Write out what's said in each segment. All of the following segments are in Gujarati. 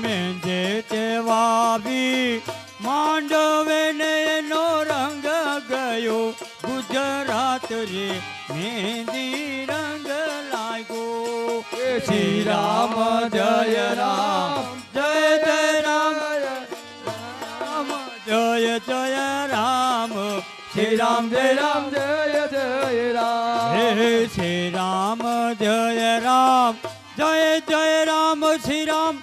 મેંદે તે વાવી માંડવે ને એનો રંગ ગયો. ગુજરાત રે મહેંદી રંગ લાગ્યો. શ્રી રામ જય રામ. જય જય રામ. રામ જય જય રામ. શ્રી રામ જય રામ. જય જય રામ. હે શ્રી રામ જય રામ. જય જય રામ શ્રી રામ.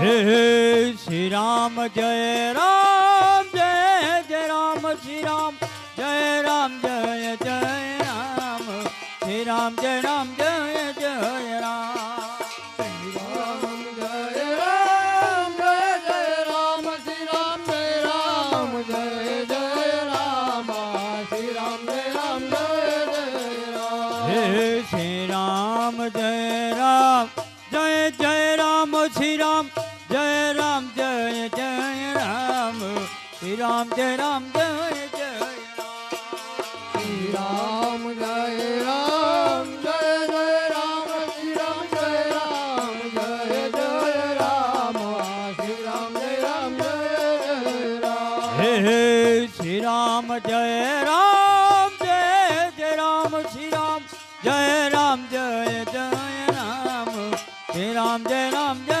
રામ હે, શ્રી રામ, જય રામ, જય જય રામ, શ્રી રામ, જય રામ, જય જય રામ, શ્રી રામ, જય રામ, જય જય રામ. શ્રી રામ, જય રામ, જય જય રામ, શ્રી રામ રામ જય જય રામ શ્રી રામ જય રામ જય જય શ્રી રામ જય રામ જય જય રામ શ્રી રામ જય રામ જય જય રામ શ્રી રામ જય રામ જય જય રામ જય હે હે શ્રી રામ જય રામ જય જય રામ શ્રી રામ જય રામ જય જય રામ શ્રી રામ જય રામ જય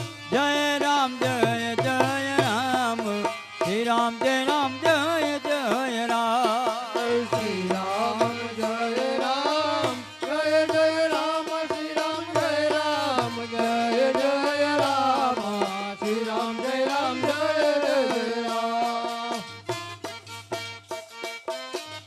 જય રામ જય જય રામ. શ્રી રામ જય રામ જય